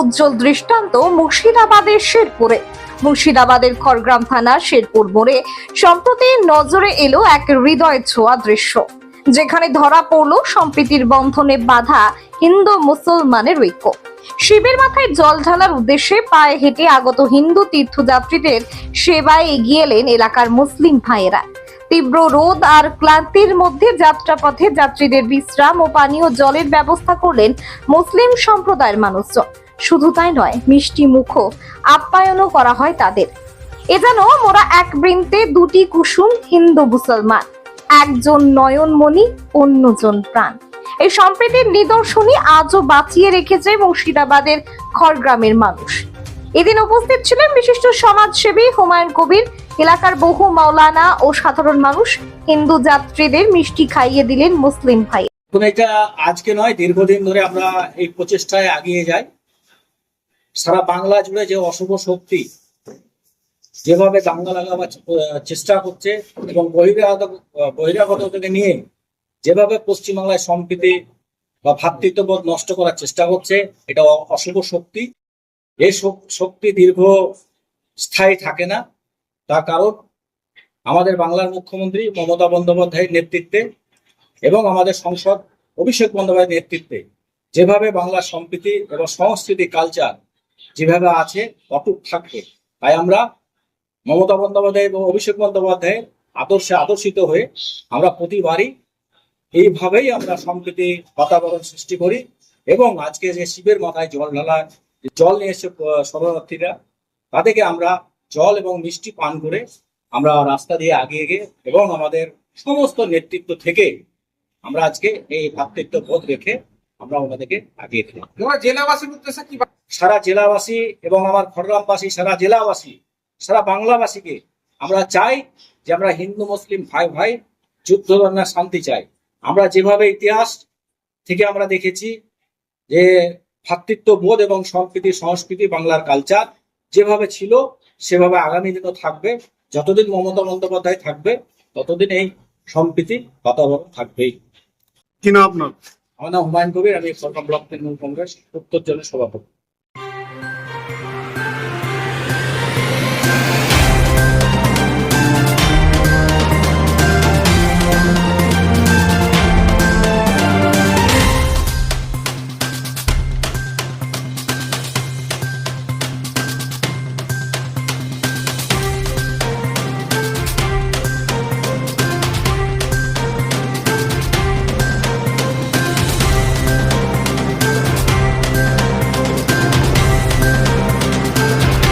উজ্জ্বল দৃষ্টান্ত মুর্শিদাবাদের শেরপুরে। মুর্শিদাবাদের খড়গ্রাম থানা শেরপুর মোড়ে সম্প্রতি নজরে এলো এক হৃদয় ছোঁয়া দৃশ্য। যেখানে ধরা পড়ল সম্প্রীতির বন্ধনে বাধা হিন্দু মুসলমানের ঐক্য। শিবের মাথায় জল ঢালার উদ্দেশ্যে পায়ে হেঁটে আগত হিন্দু তীর্থযাত্রীদের সেবায় এগিয়ে এলেন এলাকার মুসলিম ভাইয়েরা। তীব্র রোদ আর ক্লান্তির মধ্যে যাত্রাপথে যাত্রীদের বিশ্রাম ও পানীয় জলের ব্যবস্থা করলেন মুসলিম সম্প্রদায়ের মানুষজন। শুধু তাই নয়, মিষ্টি মুখও আপ্যায়নও করা হয় তাদের। এ যেন মোরা এক বৃন্তে দুটি কুসুম হিন্দু মুসলমান, একজন নয়নমণি, অন্যজন প্রাণ। এই সম্প্রীতির নিদর্শনই আজও বাঁচিয়ে রেখেছে মুর্শিদাবাদের খড়গ্রামের মানুষ। এদিন উপস্থিত ছিলেন বিশিষ্ট সমাজসেবী হুমায়ুন কবির। এলাকার বহু মাওলানা ও সাধারণ মানুষ হিন্দু যাত্রীদের মিষ্টি খাইয়ে দিলেন মুসলিম ভাই। এখন এটা আজকে নয়, দীর্ঘদিন ধরে আমরা এই প্রচেষ্টায় এগিয়ে যাই। সারা বাংলা জুড়ে যে অশুভ শক্তি যেভাবে দাঙ্গা লাগাবার চেষ্টা করছে এবং বহিরাগত বহিরাগত থেকে নিয়ে যেভাবে পশ্চিমবাংলায় সম্প্রীতি বা ভ্রাতৃত্ববোধ নষ্ট করার চেষ্টা করছে, এটা অশুভ শক্তি। এই শক্তি দীর্ঘ স্থায়ী থাকে না। তার কারণ আমাদের বাংলার মুখ্যমন্ত্রী মমতা বন্দ্যোপাধ্যায়ের নেতৃত্বে এবং আমাদের সংসদ অভিষেক বন্দ্যোপাধ্যায়ের নেতৃত্বে যেভাবে বাংলার সম্প্রীতি এবং সংস্কৃতি কালচার যেভাবে আছে, অটুট থাকবে। তাই আমরা মমতা বন্দ্যোপাধ্যায় এবং অভিষেক বন্দ্যোপাধ্যায়ের আদর্শে আদর্শিত হয়ে আমরা প্রতিবারই এইভাবেই আমরা সম্প্রীতি, বাতাবরণ সৃষ্টি করি এবং আজকে যে শিবের মাথায় জল ঢালা, জল নিয়ে এসে শরণার্থীরা, তাদেরকে আমরা জল এবং মিষ্টি পান করে আমরা রাস্তা দিয়ে আগিয়ে গিয়ে এবং আমাদের সমস্ত নেতৃত্ব থেকে আমরা আজকে এই ভ্রাতৃত্ব বোধ রেখে আমরা ওনাদেরকে আগিয়ে দিলাম। জেলাবাসীর উদ্দেশ্যে কি সারা জেলাবাসী এবং আমার খড়গ্রামবাসী সারা জেলাবাসী সারা বাংলাবাসীকে আমরা চাই যে আমরা হিন্দু মুসলিম ভাই ভাই যুদ্ধ না শান্তি চাই। আমরা যেভাবে ইতিহাস থেকে আমরা দেখেছি যে ভ্রাতৃত্ব বোধ এবং সম্প্রীতি সংস্কৃতি বাংলার কালচার যেভাবে ছিল সেভাবে আগামী দিনও থাকবে। যতদিন মমতা বন্দ্যোপাধ্যায় থাকবে ততদিন এই সম্প্রীতি বাতাবরণ থাকবেই। কি না আপনার? আমার নাম হুমায়ুন কবির আমি খড়গ্রাম ব্লক তৃণমূল কংগ্রেস উত্তর জনের সভাপতি।